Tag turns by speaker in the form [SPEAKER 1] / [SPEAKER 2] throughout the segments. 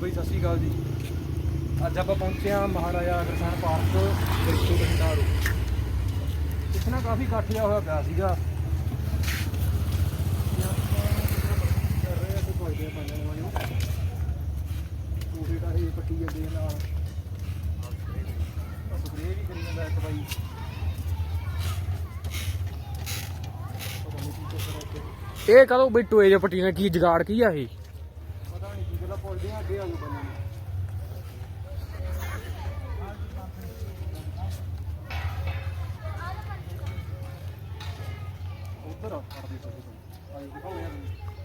[SPEAKER 1] ਬਈ ਸਤਿ ਸ਼੍ਰੀ ਅਕਾਲ ਜੀ। ਅੱਜ ਆਪਾਂ ਪਹੁੰਚੇ ਹਾਂ ਮਹਾਰਾਜਾ ਅਗਰਸੈਨ ਪਾਰਕ ਗਰੀਸੂ ਬਠਿੰਡਾ ਇੱਥੇ ਨਾ ਕਾਫੀ ਇਕੱਠ ਜਿਹਾ ਹੋਇਆ ਪਿਆ ਸੀਗਾ। ਤੇ ਦਾ ਇਹ ਪੱਟੀ ਜਾਂਦੇ ਨਾਲ। ਸਪਰੇਅ ਵੀ ਕਰੀ ਜਾਂਦਾ ਇੱਕ ਬਾਈ
[SPEAKER 2] ਇਹ ਕਦੋਂ ਬਈ ਟੋਏ ਜੇ ਪੱਟੀ ਨਾਲ ਕੀ ਜਗਾੜ ਕੀ ਆ ਇਹ?
[SPEAKER 1] ਕੀ ਗੱਲਾਂ ਪੁੱਛਦੇ ਆ ਅੱਗੇ ਆ ਜਾਓ ਬੰਦੇ ਨੂੰ ਉੱਧਰ ਆ ਫੜਦੇ ਤੁਸੀਂ ਆਈ ਦਿਖਾਓ ਯਾਰ।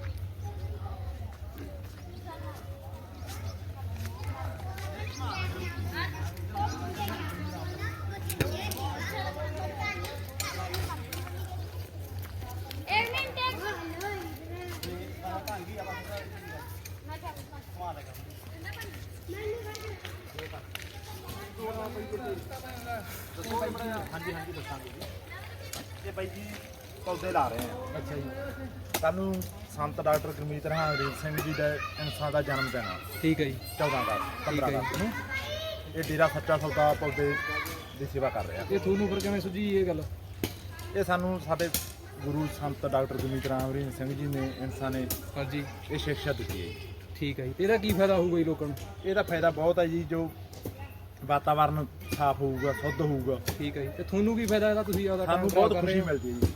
[SPEAKER 3] ਹਾਂਜੀ ਹਾਂਜੀ ਦੱਸਾਂਗੇ ਜੀ। ਇਹ ਬਾਈ ਜੀ ਪੌਦੇ ਲਾ ਰਹੇ ਆ।
[SPEAKER 1] ਅੱਛਾ ਜੀ।
[SPEAKER 3] ਸਾਨੂੰ ਸੰਤ ਡਾਕਟਰ ਗੁਰਮੀਤ ਰਹਾਂਗਰੀ ਸਿੰਘ ਜੀ ਦਾ ਇਨਸਾਨ ਦਾ ਜਨਮ ਦਿਨ ਆ।
[SPEAKER 1] ਠੀਕ ਹੈ ਜੀ।
[SPEAKER 3] 14 ਅਗਸਤ 15
[SPEAKER 1] ਠੀਕ ਹੈ ਜੀ।
[SPEAKER 3] ਅਗਸਤ ਨੂੰ। ਇਹ ਡੇਰਾ ਸੱਚਾ ਸੌਦਾ ਪੌਦੇ ਦੀ ਸੇਵਾ ਕਰ ਰਿਹਾ।
[SPEAKER 1] ਇਹ ਤੁਹਾਨੂੰ ਫਿਰ ਕਿਵੇਂ ਸੁਝੀ ਇਹ ਗੱਲ?
[SPEAKER 3] ਇਹ ਸਾਨੂੰ ਸਾਡੇ ਗੁਰੂ ਸੰਤ ਡਾਕਟਰ ਗੁਰਮੀਤ ਰਾਮਰੀ ਸਿੰਘ ਜੀ ਨੇ ਇਨਸਾਨ ਨੇ
[SPEAKER 1] ਹਾਂਜੀ।
[SPEAKER 3] ਇਹ ਸਿੱਖਿਆ ਦਿੱਤੀ ਹੈ ਜੀ।
[SPEAKER 1] ਠੀਕ ਹੈ ਜੀ। ਇਹਦਾ ਕੀ ਫਾਇਦਾ ਹੋਊਗਾ ਜੀ ਲੋਕਾਂ ਨੂੰ?
[SPEAKER 3] ਇਹਦਾ ਫਾਇਦਾ ਬਹੁਤ ਹੈ ਜੀ ਜੋ ਵਾਤਾਵਰਨ ਸਾਫ਼ ਹੋਊਗਾ ਸ਼ੁੱਧ ਹੋਊਗਾ।
[SPEAKER 1] ਠੀਕ ਹੈ ਜੀ। ਤੇ ਤੁਹਾਨੂੰ ਕੀ ਫਾਇਦਾ ਇਹਦਾ? ਤੁਸੀਂ ਆਪਦਾ
[SPEAKER 3] ਸਾਨੂੰ
[SPEAKER 1] time
[SPEAKER 3] ਬਹੁਤ
[SPEAKER 1] ਖਰਾਬ ਕਰ
[SPEAKER 3] ਖੁਸ਼ੀ
[SPEAKER 1] ਰਹੇ ਹੋ।
[SPEAKER 3] ਮਿਲਦੀ ਹੈ ਜੀ।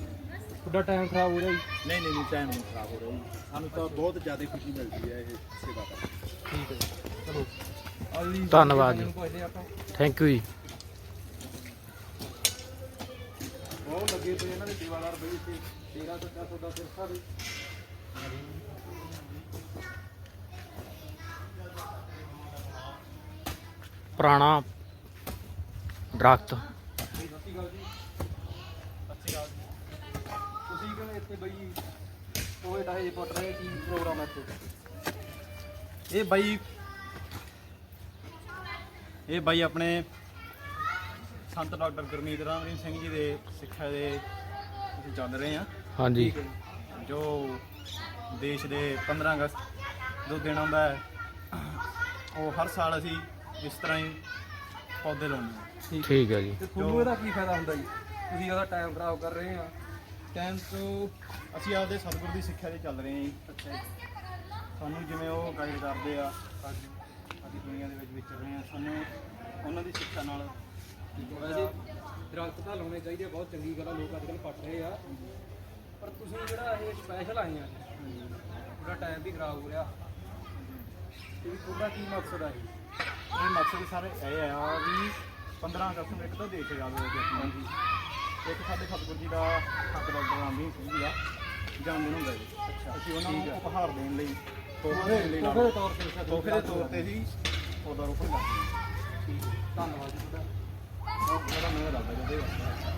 [SPEAKER 1] ਤੁਹਾਡਾ ਟਾਈਮ ਖਰਾਬ ਹੋ ਰਿਹਾ ਜੀ।
[SPEAKER 3] ਨਹੀਂ ਨਹੀਂ ਨਹੀਂ ਟਾਈਮ ਨਹੀਂ ਖਰਾਬ ਹੋ ਰਿਹਾ ਜੀ। ਸਾਨੂੰ ਤਾਂ ਬਹੁਤ ਜ਼ਿਆਦਾ ਖੁਸ਼ੀ ਮਿਲਦੀ ਹੈ ਇਹ ਸੇਵਾ ਕਰਕੇ
[SPEAKER 1] ਠੀਕ ਹੈ ਜੀ। ਚਲੋ। ਅਗਲੀ
[SPEAKER 2] ਧੰਨਵਾਦ ਜੀ।
[SPEAKER 1] ਪੁੱਛਦੇ ਆਪਾਂ।
[SPEAKER 2] ਥੈਂਕ ਯੂ ਜੀ।
[SPEAKER 1] ਬਹੁਤ ਲੱਗੇ ਪਏ ਇਹਨਾਂ ਦੇ ਸੇਵਾਦਾਰ ਬਈ ਇੱਥੇ। ਤੇਰਾ ਸੱਚਾ ਸੌਦਾ ਸਿਰਫਾ ਦੇ।
[SPEAKER 2] ਪੁਰਾਣਾ ਦਰਖਤ।
[SPEAKER 1] ਤੁਸੀਂ ਕਿਵੇਂ ਇੱਥੇ ਬਈ ਪੁੱਟ ਰਹੇ ਕੀ ਪ੍ਰੋਗਰਾਮ ਹੈ ਇੱਥੇ
[SPEAKER 4] ਇਹ ਬਾਈ ਇਹ ਬਾਈ ਆਪਣੇ ਸੰਤ ਡਾਕਟਰ ਗੁਰਮੀਤ ਰਾਮਰੀਨ ਸਿੰਘ ਜੀ ਦੇ ਸਿੱਖਿਆ ਦੇ ਅਸੀਂ ਚੱਲ ਰਹੇ ਹਾਂ।
[SPEAKER 2] ਹਾਂਜੀ।
[SPEAKER 1] ਜੀ।
[SPEAKER 4] ਦੇਸ਼ ਦੇ 15 ਅਗਸਤ ਜੋ ਦਿਨ ਆਉਂਦਾ ਹੈ ਉਹ ਹਰ ਸਾਲ ਅਸੀਂ ਇਸ ਤਰ੍ਹਾਂ ਹੀ ਪੌਦੇ ਲਾਉਂਦੇ ਹਾਂ।
[SPEAKER 1] ਠੀਕ।
[SPEAKER 2] ਠੀਕ ਹੈ ਜੀ।
[SPEAKER 1] ਤੇ ਤੁਹਾਨੂੰ ਇਹਦਾ ਕੀ ਫਾਇਦਾ ਹੁੰਦਾ ਜੀ? ਤੁਸੀਂ ਉਹਦਾ ਟਾਈਮ ਖਰਾਬ ਕਰ ਰਹੇ ਆ।
[SPEAKER 4] ਟਾਈਮ ਤੋਂ ਅਸੀਂ ਆਪਦੇ ਸਤਿਗੁਰ ਦੀ ਸਿੱਖਿਆ ਤੇ ਚੱਲ ਰਹੇ ਹਾਂ ਜੀ।
[SPEAKER 1] ਅੱਛਾ ਜੀ।
[SPEAKER 4] ਸਾਨੂੰ ਜਿਵੇਂ ਉਹ ਗਾਈਡ ਕਰਦੇ ਆ ਅਸੀਂ ਦੁਨੀਆ ਦੇ ਵਿੱਚ ਵਿਚਰ ਰਹੇ ਹਾਂ ਸਾਨੂੰ ਉਹਨਾਂ ਦੀ ਸਿੱਖਿਆ ਨਾਲ
[SPEAKER 1] ਵੈਸੇ ਦਰਖਤ ਤਾਂ ਲਾਉਣੇ ਚਾਹੀਦੇ ਆ, ਬਹੁਤ ਚੰਗੀ ਗੱਲ ਆ। ਲੋਕ ਅੱਜ ਕੱਲ੍ਹ ਪੱਟ ਰਹੇ ਆ। ਪਰ ਤੁਸੀਂ ਜਿਹੜਾ ਇਹ ਸਪੈਸ਼ਲ ਆਏ ਆ ਤੁਹਾਡਾ ਟਾਈਮ ਵੀ ਖਰਾਬ ਹੋ ਰਿਹਾ ਤੇ ਵੀ ਤੁਹਾਡਾ ਕੀ ਮਕਸਦ ਆ ਇਹ
[SPEAKER 4] ਇਹ ਮਕਸਦ ਸਾਰੇ ਇਹ ਆ ਵੀ 15 ਅਗਸਤ ਨੂੰ ਇੱਕ ਤਾਂ ਦੇਸ਼ ਆਜ਼ਾਦ ਹੋ ਗਿਆ ਆਪਣਾ ਜੀ। ਇੱਕ ਸਾਡੇ ਸਤਿਗੁਰ ਜੀ ਦਾ ਹੱਕ ਡਾਕਟਰ ਰਾਮਦੀਨ ਸਿੰਘ ਜੀ ਦਾ ਜਨਮ ਦਿਨ ਹੁੰਦਾ ਜੀ। ਅੱਛਾ। ਅਸੀਂ ਉਹਨਾਂ ਨੂੰ ਉਪਹਾਰ ਦੇਣ ਲਈ ਤੋਹਫਾ ਦੇਣ ਲਈ
[SPEAKER 1] ਤੋਹਫੇ ਦੇ ਤੌਰ ਤੇ
[SPEAKER 4] ਤੋਹਫੇ ਦੇ ਤੌਰ ਤੇ ਹੀ ਪੌਦਾ ਰੋਪਣ ਕਰਦੇ ਹਾਂ।
[SPEAKER 1] ਠੀਕ ਹੈ ਧੰਨਵਾਦ ਜੀ ਤੁਹਾਡਾ।
[SPEAKER 4] ਬਹੁਤ ਬੜਾ ਮੈਂ ਦੱਸਦਾ ਜਾਂਦੇ ਵਾਸਤੇ।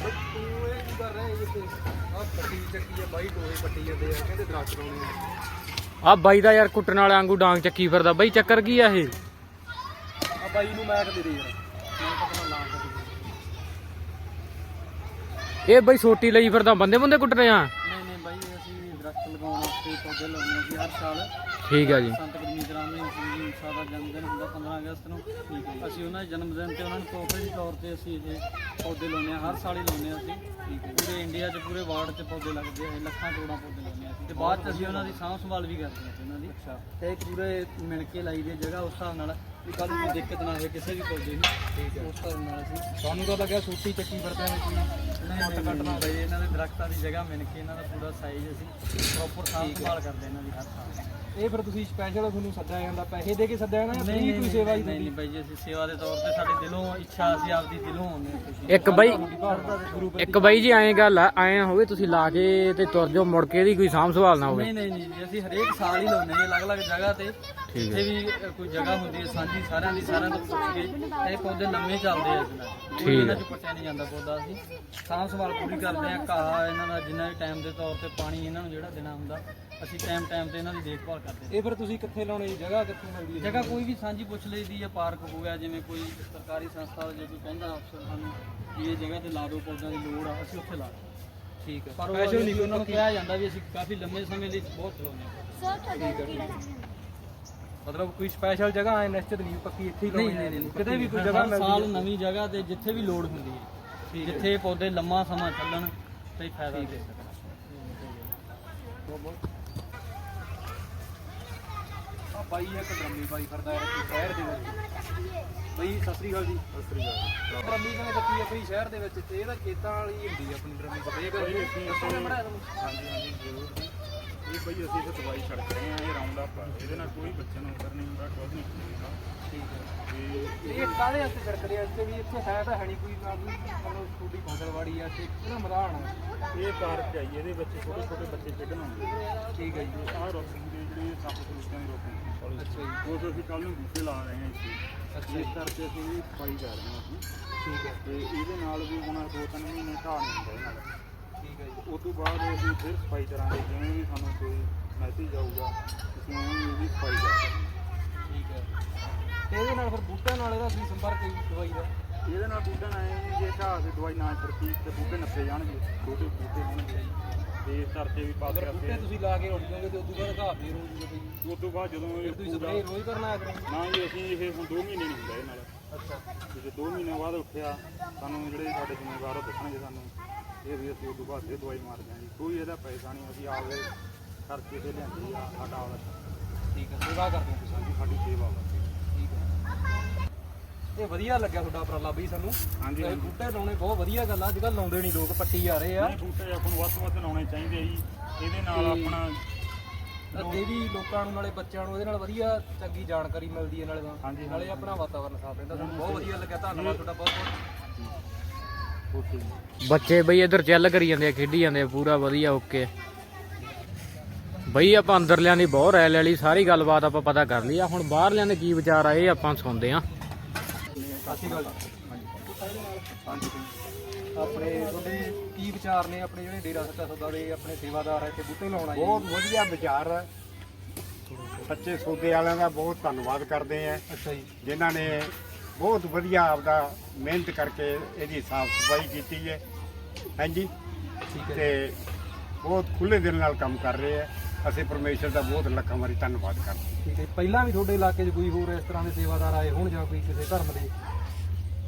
[SPEAKER 1] ਬਈ ਤੂੰ ਇਹ ਕੀ ਕਰ ਰਿਹਾ ਇਹ ਤੇ ਆ ਪੱਟੀ ਚੱਕੀ ਆ ਬਾਈ ਟੋਏ ਪੱਟੀ ਜਾਂਦੇ ਆ ਕਹਿੰਦੇ ਦਰਖਤ ਲਾਉਣੇ ਆ।
[SPEAKER 2] ਆ ਬਾਈ ਦਾ ਯਾਰ ਕੁੱਟਣ ਵਾਲੇ ਵਾਂਗੂ ਡਾਂਗ ਚੱਕੀ ਫਿਰਦਾ। ਬਾਈ ਚੱਕਰ ਕੀ ਆ ਇਹ?
[SPEAKER 1] ਆ ਬਾਈ ਨੂੰ ਮੈਕ ਦੇ ਦੇ ਯਾਰ। ਮੈਂ
[SPEAKER 2] ਇਹ ਬਾਈ ਸੋਟੀ ਲਈ ਫਿਰਦਾ। ਬੰਦੇ ਬੰਦੇ ਕੁੱਟ ਰਹੇ ਆ?
[SPEAKER 4] ਨਹੀਂ ਨਹੀਂ ਬਾਈ ਅਸੀਂ ਦਰਖਤ ਲਗਾਉਣ ਵਾਸਤੇ ਪੌਦੇ ਲਾਉਣੇ ਸੀ ਹਰ ਸਾਲ।
[SPEAKER 2] ਠੀਕ ਹੈ ਜੀ।
[SPEAKER 4] ਸੰਤ ਗੁਰਮੀਤ ਦਾ ਜਨਮ ਦਿਨ ਹੁੰਦਾ 15 ਅਗਸਤ ਨੂੰ। ਹੈ ਅਸੀਂ ਉਹਨਾਂ ਦੇ ਜਨਮ ਦਿਨ ਤੇ ਉਹਨਾਂ ਨੂੰ ਤੋਹਫੇ ਦੇ ਤੌਰ ਤੇ ਅਸੀਂ ਇਹ ਪੌਦੇ ਲਾਉਂਦੇ ਹਾਂ। ਹਰ ਸਾਲ ਹੀ ਲਾਉਂਦੇ ਹਾਂ ਅਸੀਂ। ਹੈ ਪੂਰੇ ਇੰਡੀਆ 'ਚ ਪੂਰੇ ਵਰਲਡ 'ਚ ਪੌਦੇ ਲੱਗਦੇ ਆ। ਇਹ ਲੱਖਾਂ ਕਰੋੜਾਂ ਪੌਦੇ ਲਾਉਂਦੇ ਹਾਂ ਅਸੀਂ ਤੇ ਬਾਅਦ 'ਚ ਅਸੀਂ ਉਹਨਾਂ ਦੀ ਸਾਂਭ ਸੰਭਾਲ ਵੀ ਕਰਦੇ ਹਾਂ ਉਹਨਾਂ ਦੀ। ਤੇ ਪੂਰੇ ਮਿਲ ਕੇ ਲਾਈ ਦੀ ਜਗ੍ਹਾ ਉਸ ਹਿਸਾਬ ਨਾਲ ਵੀ ਕੱਲ ਨੂੰ ਦਿੱਕਤ ਨਾ ਆਵੇ ਕਿਸੇ ਵੀ ਪੌਦੇ ਨੂੰ ਠੀਕ ਹੈ। ਉਸ ਹਿਸਾਬ ਨਾਲ ਅਸੀਂ
[SPEAKER 1] ਤੁਹਾਨੂੰ ਤਾਂ ਲੱਗਿਆ ਸੋਟੀ ਚੱਕੀ ਫਿਰਦੇ ਆ ਵੀ
[SPEAKER 4] ਨਹੀਂ ਕੱਟ ਕੱਟ ਨਾ ਹੋਵੇ ਇਹਨਾਂ ਦੇ ਦਰਖਤਾਂ ਦੀ ਜਗ੍ਹਾ ਮਿਲ ਕੇ ਇਹਨਾਂ ਦਾ ਪੂਰਾ ਸਾਈਜ਼ ਅਸੀਂ ਪ੍ਰੋਪਰ ਸਾਂਭ ਸੰਭਾਲ ਕਰਦੇ ਇਹਨਾਂ ਦੀ ਹਰ ਸਾਲ
[SPEAKER 1] ਇਹ ਫਿਰ ਤੁਸੀਂ ਸਪੈਸ਼ਲ ਤੁਹਾਨੂੰ ਸੱਦਿਆ ਜਾਂਦਾ ਪੈਸੇ ਦੇ ਕੇ ਸੱਦਿਆ ਨਾ ਫ੍ਰੀ ਕੋਈ ਸੇਵਾ ਹੀ
[SPEAKER 4] ਨਹੀਂ ਨਹੀਂ ਬਾਈ ਜੀ ਅਸੀਂ ਸੇਵਾ ਦੇ ਤੌਰ ਤੇ ਸਾਡੇ ਦਿਲੋਂ ਇੱਛਾ ਅਸੀਂ ਆਪਦੀ ਦਿਲੋਂ ਆਉਂਦੇ ਖੁਸ਼ੀ।
[SPEAKER 2] ਇੱਕ ਬਾਈ ਇੱਕ ਬਾਈ ਜੀ ਐਂ ਗੱਲ ਆ ਐਂ ਹੋਵੇ ਤੁਸੀਂ ਲਾ ਕੇ ਤੇ ਤੁਰ ਜਾਓ ਮੁੜ ਕੇ ਦੀ ਕੋਈ ਸਾਂਭ ਸੰਭਾਲ ਨਾ ਹੋਵੇ।
[SPEAKER 4] ਨਹੀਂ ਨਹੀਂ ਨਹੀਂ ਜੀ, ਅਸੀਂ ਹਰੇਕ ਸਾਲ ਹੀ ਲਾਉਂਦੇ ਹਾਂ ਅਲੱਗ-ਅਲੱਗ ਜਗ੍ਹਾ ਤੇ। ਜਿੱਥੇ ਵੀ ਕੋਈ ਜਗ੍ਹਾ ਹੁੰਦੀ ਹੈ ਸਾਂਝੀ ਸਾਰਿਆਂ ਦੀ ਸਾਰਿਆਂ ਤੋਂ ਪੁੱਛ ਕੇ ਇਹ ਪੌਦੇ ਲੰਮੇ ਚੱਲਦੇ ਆ ਇਸ ਨਾਲ।
[SPEAKER 2] ਠੀਕ
[SPEAKER 4] ਕੋਈ ਇਹਨਾਂ
[SPEAKER 2] ਹੈ।
[SPEAKER 4] ਚ ਪੱਟਿਆ ਨਹੀਂ ਜਾਂਦਾ ਪੌਦਾ ਅਸੀਂ। ਸਾਂਭ ਸੰਭਾਲ ਪੂਰੀ ਕਰਦੇ ਹਾਂ ਘਾਹ ਇਹਨਾਂ ਦਾ ਜਿੰਨਾ ਵੀ ਟਾਈਮ ਦੇ ਤੌਰ ਤੇ ਪਾਣੀ ਇਹਨਾਂ ਨੂੰ ਜਿਹੜਾ ਦੇਣਾ ਹੁੰਦਾ ਅਸੀਂ ਟਾਈਮ ਟਾਈਮ ਤੇ ਇਹਨਾਂ ਦੀ ਦੇਖਭਾਲ ਕਰਦੇ ਹਾਂ
[SPEAKER 1] ਇਹ ਫਿਰ ਤੁਸੀਂ ਕਿੱਥੇ ਲਾਉਣੇ ਜੀ ਜਗ੍ਹਾ ਕਿੱਥੋਂ ਮਿਲਦੀ ਹੈ?
[SPEAKER 4] ਜਗ੍ਹਾ ਕੋਈ ਵੀ ਸਾਂਝੀ ਪੁੱਛ ਲਈਦੀ ਜਾਂ ਪਾਰਕ ਹੋ ਗਿਆ ਜਿਵੇਂ ਕੋਈ ਸਰਕਾਰੀ ਸੰਸਥਾ ਜੇ ਕੋਈ ਕਹਿੰਦਾ ਅਫਸਰ ਸਾਨੂੰ ਵੀ ਇਹ ਜਗ੍ਹਾ ਤੇ ਲਾ ਦਿਓ ਪੌਦਿਆਂ ਦੀ ਲੋੜ ਆ ਅਸੀਂ ਉੱਥੇ ਲਾ ਦਿੰਦੇ
[SPEAKER 1] ਠੀਕ ਹੈ।
[SPEAKER 4] ਪਰ ਉਹ
[SPEAKER 1] ਨਹੀਂ
[SPEAKER 4] ਉਹਨਾਂ ਨੂੰ ਕਿਹਾ ਜਾਂਦਾ ਵੀ ਅਸੀਂ ਕਾਫੀ ਲੰਮੇ ਸਮੇਂ ਲਈ ਬਹੁਤ ਚਲਾਉਂਦੇ ਹਾਂ।
[SPEAKER 5] ਸੋ ਤੁਹਾਡਾ ਕੀੜਾ
[SPEAKER 1] ਮਤਲਬ ਕੋਈ ਸਪੈਸ਼ਲ ਜਗ੍ਹਾ ਐ ਨਿਸ਼ਚਿਤ ਨਹੀਂ ਪੱਕੀ ਇੱਥੇ ਹੀ ਲਾਉਣੀ ਹੈ। ਕਿਤੇ ਵੀ ਕੋਈ ਜਗ੍ਹਾ
[SPEAKER 4] ਸਾਲ
[SPEAKER 1] ਮਿਲਦੀ ਹੈ।
[SPEAKER 4] ਨਵੀਂ ਜਗ੍ਹਾ ਤੇ ਜਿੱਥੇ ਵੀ ਲੋੜ ਹੁੰਦੀ ਹੈ। ਜਿੱਥੇ ਪੌਦੇ ਲੰਮਾ ਸਮਾਂ ਚੱਲਣ ਤੇ ਫਾਇਦਾ ਦੇ ਸਕਣ
[SPEAKER 1] ਆ ਬਾਈ ਇੱਕ ਡਰਮੀ ਬਾਈ ਫਿਰਦਾ ਹੈ ਸ਼ਹਿਰ ਦੇ ਵਿੱਚ। ਬਾਈ ਸਤਿ ਸ੍ਰੀ ਅਕਾਲ ਜੀ। ਸਤਿ ਸ੍ਰੀ ਅਕਾਲ ਡਰਮੀ ਕਿਵੇਂ ਕੱਟੀ ਆ ਬਈ ਸ਼ਹਿਰ ਦੇ ਵਿੱਚ? ਤੇ ਇਹਦਾ ਖੇਤਾਂ ਵਾਲੀ ਹੁੰਦੀ ਆਪਣੀ ਡਰਮੀ। ਤੁਹਾਨੂੰ?
[SPEAKER 6] ਹਾਂਜੀ ਹਾਂਜੀ ਜ਼ਰੂਰ। ਜੀ ਇਹ ਬਈ ਅਸੀਂ ਇਹ ਦਵਾਈ ਰਹੇ ਹਾਂ ਇਹ ਰਾਉਂਡ ਅਪ ਇਹਦੇ ਨਾਲ ਕੋਈ ਬੱਚੇ ਨੂੰ ਅਸਰ ਨਹੀਂ ਹੁੰਦਾ ਕੁਝ ਨਹੀਂ ਹੁੰਦਾ।
[SPEAKER 1] ਠੀਕ ਹੈ। ਇਹ ਛਿੜਕਦੇ ਆ ਇੱਥੇ ਵੀ ਇੱਥੇ ਹੈ ਤਾਂ ਹੈ ਨਹੀਂ ਕੋਈ ਨਾ ਕੋਈ। ਮਤਲਬ ਛੋਟੀ ਫਸਲਵਾੜੀ ਆ ਤੇ
[SPEAKER 6] ਇਹ ਪਾਰਕ ਆਈ ਇਹਦੇ ਵਿੱਚ ਛੋਟੇ ਛੋਟੇ ਬੱਚੇ ਖੇਡਣ ਆਉਂਦੇ
[SPEAKER 1] ਠੀਕ ਹੈ ਜੀ।
[SPEAKER 6] ਆਹ ਰੋਕੀ ਦੇ ਜਿਹੜੇ ਸੱਪ ਸਲੂਕਾਂ ਦੀ ਰੋਕੀ
[SPEAKER 1] ਅੱਛਾ ਜੀ।
[SPEAKER 6] ਉਹ ਅਸੀਂ ਕੱਲ ਨੂੰ ਬੂਟੇ ਲਾ ਰਹੇ ਹਾਂ ਇੱਥੇ।
[SPEAKER 1] ਅੱਛਾ
[SPEAKER 6] ਇਸ ਕਰਕੇ ਅਸੀਂ ਸਫ਼ਾਈ ਕਰ ਰਹੇ ਹਾਂ।
[SPEAKER 1] ਠੀਕ ਹੈ।
[SPEAKER 6] ਤੇ ਇਹਦੇ ਨਾਲ ਵੀ ਹੁਣ ਦੋ ਤਿੰਨ ਮਹੀਨੇ ਘਾਹ ਨਹੀਂ ਹੁੰਦਾ ਇਹਨਾਂ ਦਾ।
[SPEAKER 1] ਠੀਕ ਹੈ ਜੀ।
[SPEAKER 6] ਉਸ ਤੋਂ ਬਾਅਦ ਅਸੀਂ ਫਿਰ ਸਫ਼ਾਈ ਕਰਾਂਗੇ ਜਿਵੇਂ ਵੀ ਸਾਨੂੰ ਕੋਈ ਮੈਸੇਜ ਆਊਗਾ ਅਸੀਂ ਉਹਨੂੰ ਇਹਦੀ ਸਫ਼ਾਈ ਕਰਾਂਗੇ।
[SPEAKER 1] ਠੀਕ ਹੈ। ਤੇ ਇਹਦੇ ਨਾਲ ਫਿਰ ਬੂਟਿਆਂ ਨਾਲ ਇਹਦਾ ਕੀ ਸੰਪਰਕ ਹੈ ਜੀ ਦਵਾਈ ਦਾ?
[SPEAKER 6] ਇਹਦੇ ਨਾਲ ਬੂਟੇ ਨਾਲ ਇਹ ਜੇ ਘਾਹ ਦੀ ਦਵਾਈ ਨਾ ਛਿੜਕੀ ਤੇ ਬੂਟੇ ਨੱਪੇ ਜਾਣਗੇ ਛੋਟੇ ਬੂਟੇ ਹੋਣਗੇ। ਤੇ ਕਰਕੇ ਵੀ ਪਾਸੇ
[SPEAKER 1] ਅਗਰ ਬੂਟੇ ਤੁਸੀਂ ਲਾ ਕੇ ਉੱਡ ਜਾਓਗੇ ਤੇ ਉਦੋਂ ਬਾਅਦ ਘਾਹ ਫੇਰ ਹੋ ਜੂਗਾ
[SPEAKER 6] ਉਸ ਤੋਂ ਬਾਅਦ ਜਦੋਂ ਇਹ
[SPEAKER 1] ਤੁਸੀਂ
[SPEAKER 6] ਪੂਰਾ
[SPEAKER 1] ਸਪਰੇਅ ਰੋਜ਼ ਕਰਨਾ ਕਰੋ
[SPEAKER 6] ਨਾ ਜੀ ਅਸੀਂ ਇਹ ਹੁਣ 2 ਮਹੀਨੇ ਨਹੀਂ ਹੁੰਦਾ ਇਹ ਨਾਲ।
[SPEAKER 1] ਅੱਛਾ।
[SPEAKER 6] ਜੇ 2 ਮਹੀਨੇ ਬਾਅਦ ਉੱਠਿਆ ਸਾਨੂੰ ਜਿਹੜੇ ਸਾਡੇ ਜ਼ਿੰਮੇਵਾਰ ਉਹ ਦੱਸਣਗੇ ਸਾਨੂੰ। ਇਹ ਵੀ ਅਸੀਂ ਤੋਂ ਬਾਅਦ ਇਹ ਦਵਾਈ ਮਾਰ ਦਿਆਂਗੇ ਕੋਈ ਇਹਦਾ ਪੈਸਾ ਨਹੀਂ ਅਸੀਂ ਆਪਦੇ ਖਰਚੇ ਤੇ ਲਿਆਂਦੀ ਆ ਸਾਡਾ ਆਪਦਾ
[SPEAKER 1] ਠੀਕ ਹੈ ਸੇਵਾ ਕਰਦੇ ਹੋ ਤੁਸੀਂ।
[SPEAKER 6] ਸਾਡੀ ਸਾਡੀ ਸੇਵਾ ਵਾ।
[SPEAKER 1] ਠੀਕ ਹੈ। ਇਹ ਵਧੀਆ ਲੱਗਿਆ ਤੁਹਾਡਾ ਉਪਰਾਲਾ ਬਈ ਸਾਨੂੰ।
[SPEAKER 6] ਹਾਂਜੀ,
[SPEAKER 1] ਇਹ। ਬੂਟੇ ਲਾਉਣੇ ਬਹੁਤ ਵਧੀਆ ਗੱਲ ਆ ਅੱਜ ਕੱਲ੍ਹ ਲਾਉਂਦੇ ਨਹੀਂ ਲੋਕ ਪੱਟੀ ਜਾ ਰਹੇ ਆ।
[SPEAKER 6] ਬੂਟੇ ਆਪਾਂ ਨੂੰ ਵੱਧ ਤੋਂ ਵੱਧ ਲਾਉਣੇ ਚਾਹੀਦੇ ਆ ਜੀ। ਇਹਦੇ ਨਾਲ ਆਪਣਾ
[SPEAKER 1] ਵੀ ਲੋਕਾਂ ਨੂੰ ਨਾਲੇ ਬੱਚਿਆਂ ਨੂੰ ਇਹਦੇ ਨਾਲ ਵਧੀਆ ਚੰਗੀ ਜਾਣਕਾਰੀ ਮਿਲਦੀ ਹੈ ਨਾਲੇ ਨਾਲੇ ਆਪਣਾ ਵਾਤਾਵਰਨ ਸਾਫ਼ ਰਹਿੰਦਾ। ਸਾਨੂੰ ਬਹੁਤ ਵਧੀਆ ਲੱਗਿਆ। ਧੰਨਵਾਦ ਤੁਹਾਡਾ ਬਹੁਤ ਬਹੁਤ
[SPEAKER 6] ਜੀ
[SPEAKER 2] ਬੱਚੇ ਬਈ ਇੱਧਰ ਚੱਲ ਕਰੀ ਜਾਂਦੇ ਆ ਖੇਡੀ ਜਾਂਦੇ ਆ ਪੂਰਾ ਵਧੀਆ ਓਕੇ। ਬਈ ਆਪਾਂ ਅੰਦਰਲਿਆਂ ਦੀ ਬਹੁਤ ਰਾਇ ਲੈ ਲਈ ਸਾਰੀ ਗੱਲਬਾਤ ਆਪਾਂ ਪਤਾ ਕਰ ਲਈ ਆ। ਹੁਣ ਬਾਹਰਲਿਆਂ ਦੇ ਕੀ ਵਿਚਾਰ ਆ ਇਹ ਆਪਾਂ ਸੁਣਦੇ ਆ
[SPEAKER 1] ਸਤਿ ਸ਼੍ਰੀ ਅਕਾਲ ਆਪਣੇ ਤੁਹਾਡੇ ਕੀ ਵਿਚਾਰ ਨੇ ਆਪਣੇ ਜਿਹੜੇ ਡੇਰਾ ਸੱਚਾ ਸੌਦਾ ਦੇ ਆਪਣੇ ਸੇਵਾਦਾਰ ਆ ਇੱਥੇ ਬੂਟੇ ਲਾਉਣ ਆਏ
[SPEAKER 7] ਬਹੁਤ ਵਧੀਆ ਵਿਚਾਰ ਹੈ ਸੱਚੇ ਸੌਦੇ ਵਾਲਿਆਂ ਦਾ ਬਹੁਤ ਧੰਨਵਾਦ ਕਰਦੇ ਆ।
[SPEAKER 1] ਅੱਛਾ ਜੀ।
[SPEAKER 7] ਜਿਨ੍ਹਾਂ ਨੇ ਬਹੁਤ ਵਧੀਆ ਆਪਦਾ ਮਿਹਨਤ ਕਰਕੇ ਇਹਦੀ ਸਾਫ਼ ਸਫ਼ਾਈ ਕੀਤੀ ਹੈ। ਹਾਂਜੀ।
[SPEAKER 1] ਠੀਕ ਹੈ
[SPEAKER 7] ਤੇ ਬਹੁਤ ਖੁੱਲੇ ਦਿਲ ਨਾਲ ਕੰਮ ਕਰ ਰਹੇ ਆ ਅਸੀਂ ਪਰਮੇਸ਼ਰ ਦਾ ਬਹੁਤ ਲੱਖਾਂ ਵਾਰੀ ਧੰਨਵਾਦ ਕਰਦੇ ਹਾਂ।
[SPEAKER 1] ਠੀਕ ਹੈ ਪਹਿਲਾਂ ਵੀ ਤੁਹਾਡੇ ਇਲਾਕੇ 'ਚ ਕੋਈ ਹੋਰ ਇਸ ਤਰ੍ਹਾਂ ਦੇ ਸੇਵਾਦਾਰ ਆਏ ਹੋਣ ਜਾਂ ਕੋਈ ਕਿਸੇ ਧਰਮ ਦੇ?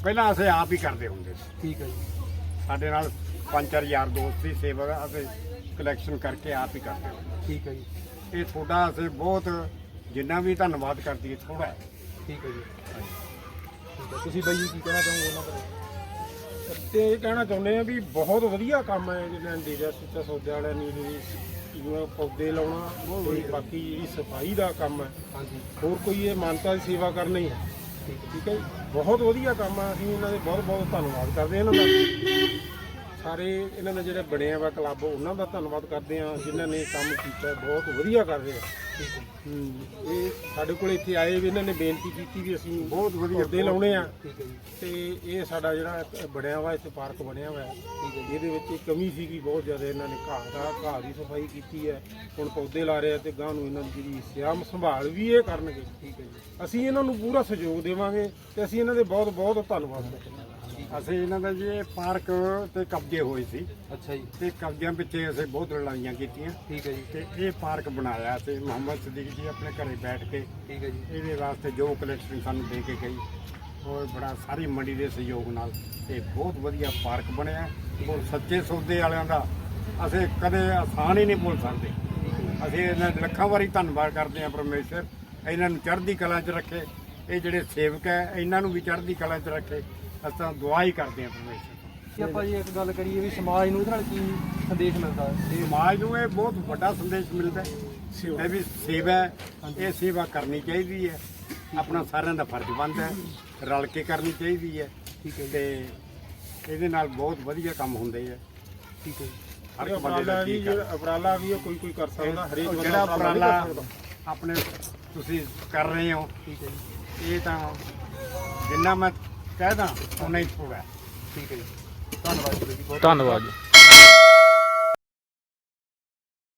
[SPEAKER 7] ਪਹਿਲਾਂ ਅਸੀਂ ਆਪ ਹੀ ਕਰਦੇ ਹੁੰਦੇ ਸੀ।
[SPEAKER 1] ਠੀਕ ਹੈ ਜੀ।
[SPEAKER 7] ਸਾਡੇ ਨਾਲ ਪੰਜ ਚਾਰ ਯਾਰ ਦੋਸਤ ਸੀ ਸੇਵਾ ਅਸੀਂ ਕਲੈਕਸ਼ਨ ਕਰਕੇ ਆਪ ਹੀ ਕਰਦੇ ਹੁੰਦੇ
[SPEAKER 1] ਠੀਕ ਹੈ ਜੀ।
[SPEAKER 7] ਇਹ ਤੁਹਾਡਾ ਅਸੀਂ ਬਹੁਤ ਜਿੰਨਾ ਵੀ ਧੰਨਵਾਦ ਕਰਦੀ ਥੋੜਾ ਹੈ।
[SPEAKER 1] ਠੀਕ ਹੈ ਜੀ। ਤੁਸੀਂ ਬਾਈ ਜੀ ਕੀ ਕਹਿਣਾ ਚਾਹੋਗੇ ਉਹਨਾਂ ਬਾਰੇ?
[SPEAKER 8] ਤੇ ਇਹ ਕਹਿਣਾ ਚਾਹੁੰਦੇ ਆ ਵੀ ਬਹੁਤ ਵਧੀਆ ਕੰਮ ਹੈ ਜਿਹਨਾਂ ਡੇਰਾ ਸੁੱਚਾ ਸੌਦੇ ਵਾਲਿਆਂ ਨੇ ਜਿਹੜੀ ਜਿਵੇਂ ਪੌਦੇ ਲਾਉਣਾ ਤੇ ਬਾਕੀ ਜਿਹੜੀ ਸਫ਼ਾਈ ਦਾ ਕੰਮ ਹੈ
[SPEAKER 1] ਹਾਂਜੀ।
[SPEAKER 8] ਹੋਰ ਕੋਈ ਇਹ ਮਾਨਤਾ ਦੀ ਸੇਵਾ ਕਰਨਾ ਹੀ। ਹੈ। ਠੀਕ ਹੈ ਜੀ? ਬਹੁਤ ਵਧੀਆ ਕੰਮ ਆ ਅਸੀਂ ਇਹਨਾਂ ਦੇ ਬਹੁਤ ਬਹੁਤ ਧੰਨਵਾਦ ਕਰਦੇ ਹਾਂ ਇਹਨਾਂ ਦਾ। ਸਾਰੇ ਇਹਨਾਂ ਦੇ ਜਿਹੜੇ ਬਣਿਆ ਵਾ ਕਲੱਬ ਉਹਨਾਂ ਦਾ ਧੰਨਵਾਦ ਕਰਦੇ ਆ ਜਿਨ੍ਹਾਂ ਨੇ ਕੰਮ ਕੀਤਾ ਬਹੁਤ ਵਧੀਆ ਕਰ ਰਹੇ ਆ। ਇਹ ਸਾਡੇ ਕੋਲ ਇੱਥੇ ਆਏ ਵੀ ਇਹਨਾਂ ਨੇ ਬੇਨਤੀ ਕੀਤੀ ਵੀ ਅਸੀਂ
[SPEAKER 7] ਬਹੁਤ ਵਧੀਆ
[SPEAKER 8] ਪੌਦੇ ਲਾਉਣੇ ਆ। ਤੇ ਇਹ ਸਾਡਾ ਜਿਹੜਾ ਬਣਿਆ ਵਾ ਇੱਥੇ ਪਾਰਕ ਬਣਿਆ ਹੋਇਆ। ਹੈ ਇਹਦੇ ਵਿੱਚ ਇੱਕ ਕਮੀ ਸੀਗੀ ਬਹੁਤ ਜ਼ਿਆਦਾ ਇਹਨਾਂ ਨੇ ਘਾਹ ਦਾ ਘਾਹ ਦੀ ਸਫ਼ਾਈ ਕੀਤੀ ਹੈ। ਹੁਣ ਪੌਦੇ ਲਾ ਰਹੇ ਆ ਤੇ ਗਾਂ ਨੂੰ ਇਹਨਾਂ ਦੀ ਜਿਹੜੀ ਸਿਆਮ ਸੰਭਾਲ ਵੀ ਇਹ ਕਰਨਗੇ।
[SPEAKER 1] ਠੀਕ ਹੈ ਜੀ।
[SPEAKER 8] ਅਸੀਂ ਇਹਨਾਂ ਨੂੰ ਪੂਰਾ ਸਹਿਯੋਗ ਦੇਵਾਂਗੇ ਤੇ ਅਸੀਂ ਇਹਨਾਂ ਦੇ ਬਹੁਤ ਬਹੁਤ ਧੰਨਵਾਦ ਕਰਦੇ ਹਾਂ।
[SPEAKER 7] ਅਸੀਂ ਇਹਨਾਂ ਦਾ ਜੀ ਇਹ ਪਾਰਕ ਤੇ ਕਬਜ਼ੇ ਹੋਏ ਸੀ।
[SPEAKER 1] ਅੱਛਾ ਜੀ।
[SPEAKER 7] ਤੇ ਕਬਜ਼ਿਆਂ ਪਿੱਛੇ ਅਸੀਂ ਬਹੁਤ ਲੜਾਈਆਂ ਕੀਤੀਆਂ।
[SPEAKER 1] ਠੀਕ ਹੈ ਜੀ।
[SPEAKER 7] ਤੇ ਇਹ ਪਾਰਕ ਬਣਾਇਆ ਸੀ। ਮੁਹੰਮਦ ਸਦੀਕ ਜੀ ਆਪਣੇ ਘਰੇ ਬੈਠ ਕੇ
[SPEAKER 1] ਠੀਕ ਹੈ ਜੀ।
[SPEAKER 7] ਇਹਦੇ ਵਾਸਤੇ ਜੋ ਕਲੈਕਸ਼ਨ ਸਾਨੂੰ ਦੇ ਕੇ ਗਈ। ਉਹ ਬੜਾ ਸਾਰੀ ਮੰਡੀ ਦੇ ਸਹਿਯੋਗ ਨਾਲ ਇਹ ਬਹੁਤ ਵਧੀਆ ਪਾਰਕ ਬਣਿਆ। ਔਰ ਸੱਚੇ ਸੌਦੇ ਵਾਲਿਆਂ ਦਾ ਅਸੀਂ ਕਦੇ ਆਸਾਨ ਹੀ ਨਹੀਂ ਭੁੱਲ ਸਕਦੇ। ਅਸੀਂ ਇਹਨਾਂ ਦਾ ਲੱਖਾਂ ਵਾਰੀ ਧੰਨਵਾਦ ਕਰਦੇ ਹਾਂ ਪਰਮੇਸ਼ਰ। ਇਹਨਾਂ ਨੂੰ ਚੜ੍ਹਦੀ ਕਲਾ 'ਚ ਰੱਖੇ। ਇਹ ਜਿਹੜੇ ਸੇਵਕ ਹੈ ਇਹਨਾਂ ਨੂੰ ਵੀ ਚੜ੍ਹਦੀ ਕਲਾ 'ਚ ਰੱਖੇ। ਅਸੀਂ ਤਾਂ ਦੁਆ ਹੀ ਕਰਦੇ ਹਾਂ ਪਰਮੇਸ਼ਰ ਤੋਂ।
[SPEAKER 1] ਜੇ ਆਪਾਂ ਜੀ ਇੱਕ ਗੱਲ ਕਰੀਏ ਵੀ ਸਮਾਜ ਨੂੰ ਨਾਲ ਕੀ ਸੰਦੇਸ਼ ਮਿਲਦਾ ਹੈ?
[SPEAKER 7] ਸਮਾਜ ਨੂੰ ਇਹ ਬਹੁਤ ਵੱਡਾ ਸੰਦੇਸ਼ ਮਿਲਦਾ ਹੈ। ਇਹ ਵੀ ਸੇਵਾ ਹੈ। ਇਹ ਸੇਵਾ ਕਰਨੀ ਚਾਹੀਦੀ ਹੈ। ਆਪਣਾ ਸਾਰਿਆਂ ਦਾ ਫਰਜ਼ ਬਣਦਾ ਹੈ। ਰਲ ਕੇ ਕਰਨੀ ਚਾਹੀਦੀ ਹੈ।
[SPEAKER 1] ਠੀਕ ਹੈ
[SPEAKER 7] ਤੇ ਇਹਦੇ ਨਾਲ ਬਹੁਤ ਵਧੀਆ ਕੰਮ ਹੁੰਦੇ ਆ।
[SPEAKER 1] ਠੀਕ ਹੈ
[SPEAKER 7] ਹਰ ਇੱਕ ਬੰਦੇ
[SPEAKER 8] ਉਪਰਾਲਾ
[SPEAKER 7] ਦਾ
[SPEAKER 8] ਵੀ
[SPEAKER 7] ਠੀਕ ਹੈ
[SPEAKER 8] ਉਪਰਾਲਾ ਵੀ ਇਹ ਕੋਈ ਕੋਈ ਕਰ ਸਕਦਾ ਹਰੇਕ ਬੰਦਾ
[SPEAKER 7] ਜਿਹੜਾ
[SPEAKER 8] ਉਪਰਾਲਾ
[SPEAKER 7] ਆਪਣੇ ਤੁਸੀਂ ਕਰ ਰਹੇ ਹੋ
[SPEAKER 1] ਠੀਕ ਹੈ
[SPEAKER 7] ਇਹ ਤਾਂ ਜਿੰਨਾ ਮੈਂ ਕਹਿ ਦਾਂ ਉਨਾ ਹੀ ਥੋੜਾ
[SPEAKER 1] ਠੀਕ ਹੈ ਜੀ। ਧੰਨਵਾਦ ਜੀ ਬਹੁਤ
[SPEAKER 2] ਧੰਨਵਾਦ ਜੀ।